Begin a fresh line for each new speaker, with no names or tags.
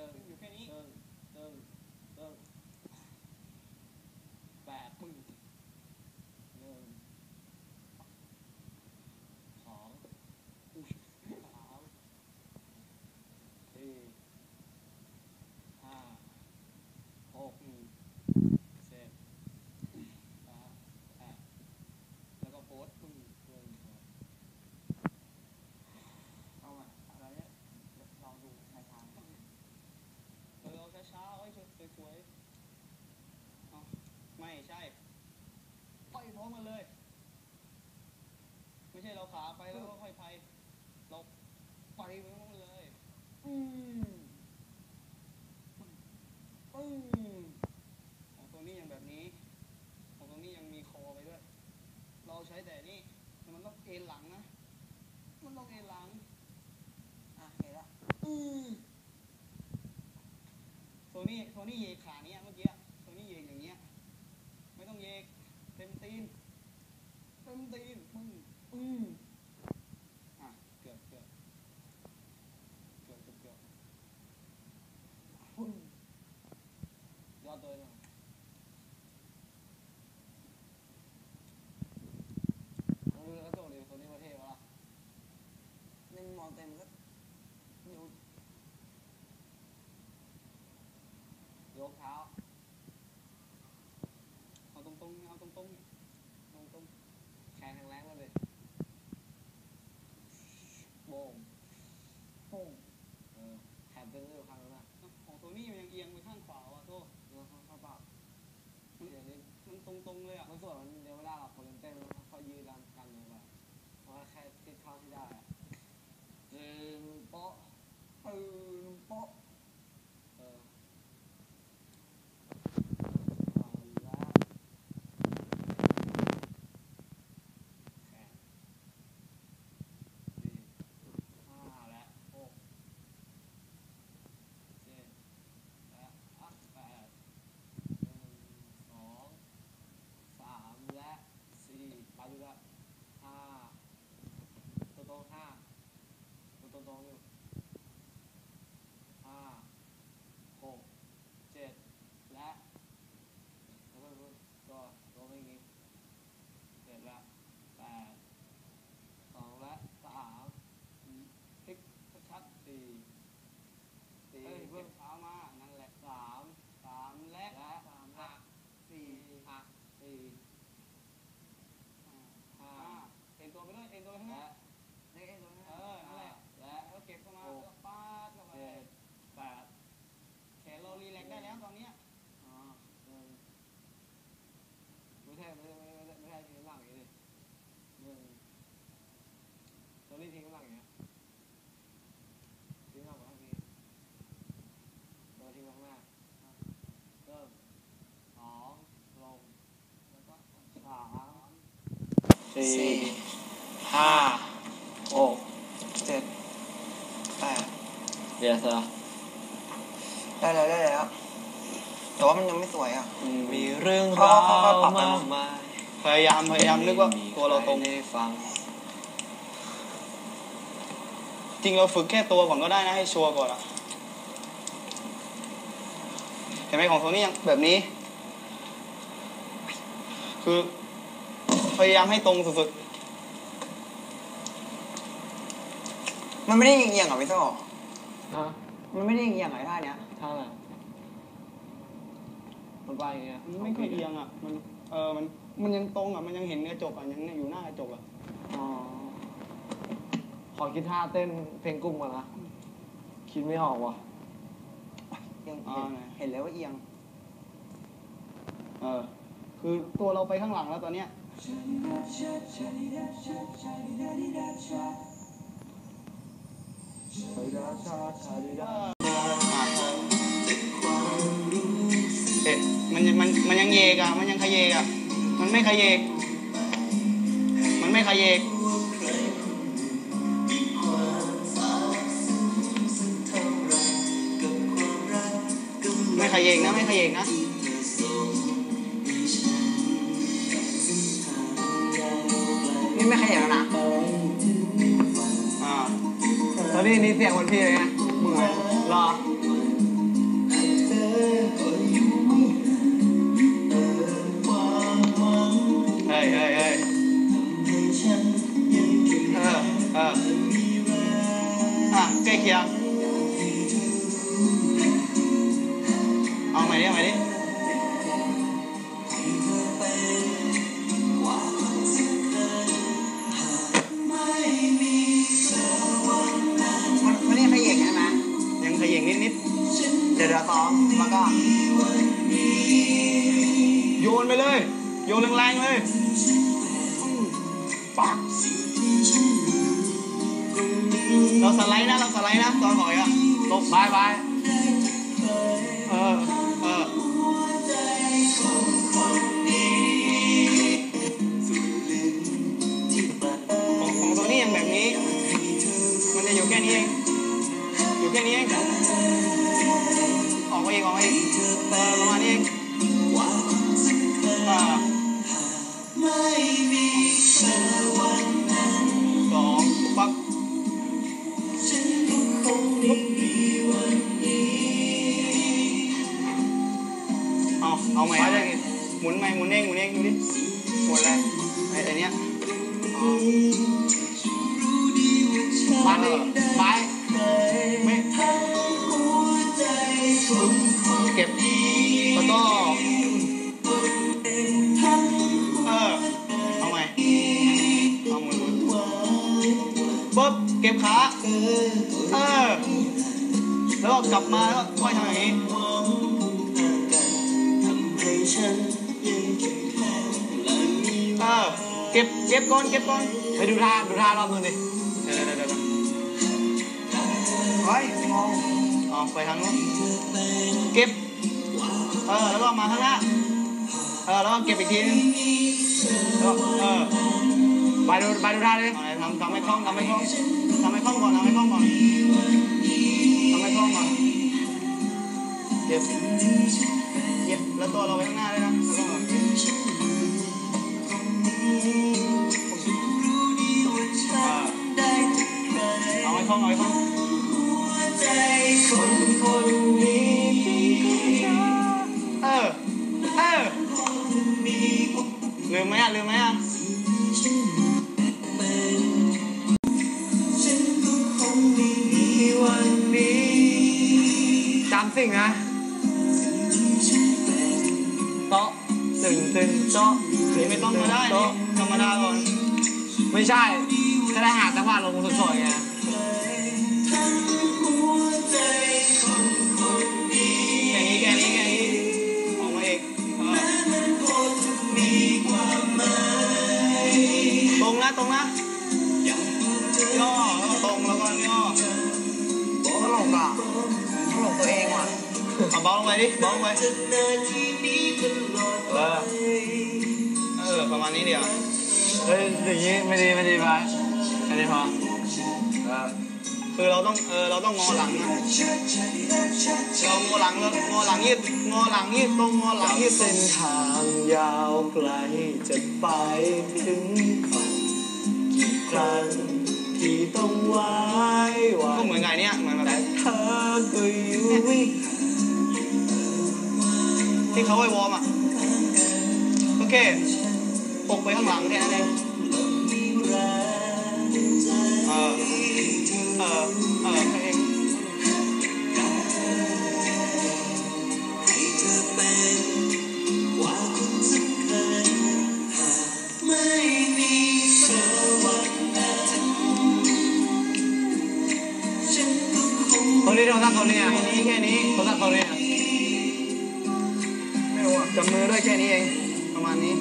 เอ๊ะเติ้
ง
ขึ้นอยู่แค่นี้
เติ้งเติ้งเติ้งแปด
ปึ้ง
หนึ่งสอง
อุ้ยสาม
สี่ห้าหก
อืม
เจ็ด
แปดแปดแล้วก็โพสต์ปึ้ง
หนึ่งสอง
เอามาอะไรเนี่ยลองดูในทางเออเอาช้าๆเอาให้สวยๆเอาไม่ ใช่ไปพร้อมกันเลย ไม่ใช่เราขาไปแล้วก็ค่อยไปเราไปพร้อมกันเลย
อืม
ปึ้งของตัวนี้ยังแบบนี้ ของตัวนี้ยังมีคอไปด้วย เราใช้แต่นี่มันต้องเอ็นหลังนะมันต้องเอ็นหลัง
อะเห็นละ
อืมตัวนี้ตัวนี้เหยกขาเนี้ยเมื่อกี้ตัวนี้เหยกอย่างเงี้ย ไม่ต้องเหยกเต็มตีน เต็มตีนปึ้งอืมอะเกือบเกือบเกือบเกือบเกือบปึ้ง
ยอด ส่วนมันเดียวไม่ได้หรอกคนเต้นมันค่อยยืดรำกันเลยแบบเพราะแค่ติดเข้าที่ได้อะจึงโป๊ะ
ตึงโป๊ะ
เออเอาละแขนสี่ห้าและหกเจ็ดและอะแปดหนึ่งสองสามและสี่ไปดูละห้าตัวตรงห้าตัวตรงตรงอยู่ห้าหกเจ็ดและแล้วก็ตัวตัวไม่งี้เจ็ดละแปดสองและสามพลิกชัดๆ สี่สี่
เอ้ย
เพิ่
เก็
ม
เท้ามานั่นแหละ
สาม
สามและ
และ
สาม
ห้า
และสี่
อะสี่
ห้าเอ็นตัวไปด้วยเอ็นตัวไปข้างห
และ
น้า
เล่นเองตรงนี้
เออนั่นแหละ
และ
แล้วเก็บเข้ามาก็ปาดเข้าไป
แปด
แขนเรารีแลกได้แล้วตอนเนี้ย
อ๋อไม่ใช่ไม่ใช่ไม่ใช่ไม่ใช่ทิ้งน้ำหนักอย่างนี้ดิหนึ่งตัวนี้ทิ้งน้ำหนักอย่างเงี้ยทิ้งน้ำหนักไว้ข้างนี้ตัวทิ้งไว้ข้างหน้าเริ่มสองลง
แล้วก็
สาม สี่ห้าหก
เจ็ดแปด
เดี๋ยวเสร็จ
ได้แล้วได้แล้วแต่ว่ามันยังไม่สวยอะ
มีเรื่อง
เขา
ราว
เขาเขาปรับ
มาก
มัน
มาย
พยายามพยายามนึกว่าตัวเราตรง
ได้ฟัง
จริงเราฝึกแค่ตัวก่อนก็ได้นะให้ชัวร์ก่อนอะเห็นไหมของตัวนี้ยังแบบนี้ คือ พยายามให้ตรงสุด
มันไม่ได้เอียงๆอะพี่โซ่
ฮะ
มันไม่ได้เอียงๆอะท่าเนี้ย
ท่าไหนมันไปอย่างเงี้ย
ๆมันไม่ค่อยเอียงอะ มัน เออ มัน มันยังตรงอะ มันยังเห็นกระจกอะ ยังอยู่หน้ากระจกอะ
อ๋อ ขอคิดท่าเต้นเพลงกุ้งก่อนนะ คิดไม่ออกว่ะ
ยัง
อ่า
เห็น
ไหน
เห็นแล้วว่าเอียง
เออ คือตัวเราไปข้างหลังแล้วตอนเนี้ย เอ๊ะมันยังมันมันยังเยกอะ มันยังขยเยกอะ มันไม่ขยเยก มันไม่ขยเยก ไม่ขยเยกนะ ไม่ขยเยกนะ
ไม่ขยับแล้วนะ
อ่า
ตอนนี้นี่เสียงคนพี่เลยไง
เหมือน
รอ
เฮ้ยเฮ้ยเฮ้ยเออเอออะใกล้เคียง อม
แล้วก็
ๆโยนไปเลย โยนแรงๆเลยปักเราสไลด์นะเราสไลด์นะตอนหอยอะ
ลบไปไป
เออเออ สองปั๊บเอาเอาใหมหมุนใหมหมุนเองหมุนเองดูดิหมุนอะไรไอ้ไอ้เนี้ย
มา
กลับมาแล้วค่อยทำอย่างนี้เออเก็บเก็บก่อนเก็บก่อน
ไปดูท่าดูท่ารอบนึงดิ
เดี๋ยวเดี๋ยวเดี๋ยวเดี๋ยว
เฮ้ยงง
เอไปทางนู้นเก็บเออแล้วก็มาข้างหน้าเออแล้วก็เก็บอีกทีนึงแล้วก็เออ
ไปดูไปดูท่าดิ
เอาไหนทำทำให้คล่องทำให้คล่องทำให้คล่องก่อนทำให้คล่องก่อน เก็บเก็บแล้วตัวเราไปข้างหน้าด้วยนะแล้วก็เอาให้คล่องเอาให้คล่องเออเออลืมไหมอะลืมไหมอะ
จำสิ่งนะ ตึงตึงโต๊ะ
นี่ไม่ต้องก็ได้นี่ธรรมดาก่อน
ไม่ใช่แค่ได้หาจังหวะลงสดๆไง
แค่นี้แค่นี้แค่นี้ออกมาเองเออตรงนะตรงนะย่อแล้วก็ตรงแล้วก็ย่อ
ตลกอะตลกตัวเองว่ะ
เอาเบาลงไปดิเบาลงไป ออประมาณนี้เดียว
เฮ้ยอย่างนี้ไม่ดีไม่ดีไปไม่ดีพอเออ
คือเราต้องเออเราต้องงอหลังนะเรางอหลังแล้วงอหลังยืดงอหลังยืดตรงงอหลังยืดตร
เส้
ง
นทางยาวไกลจะไปถึงฝันกี่ครั้งที่ต้องไหว้วา
ก็
น
เหมือนไงเนี่ยเหมือนแบบ
แต่เธอก็อยู่ไม่
ที่เขาไว้วอร์มอะโอเค ปกไปข้างหลังแค่นั้นเองเออเออเออแค่เอง
คนนี้โทรศัพท์คนนี้อะ
แค่นี้แค่นี้
โทรศัพท์คนนี้อะ
ไม่รู้อะจับมือด้วยแค่นี้เองประมาณนี้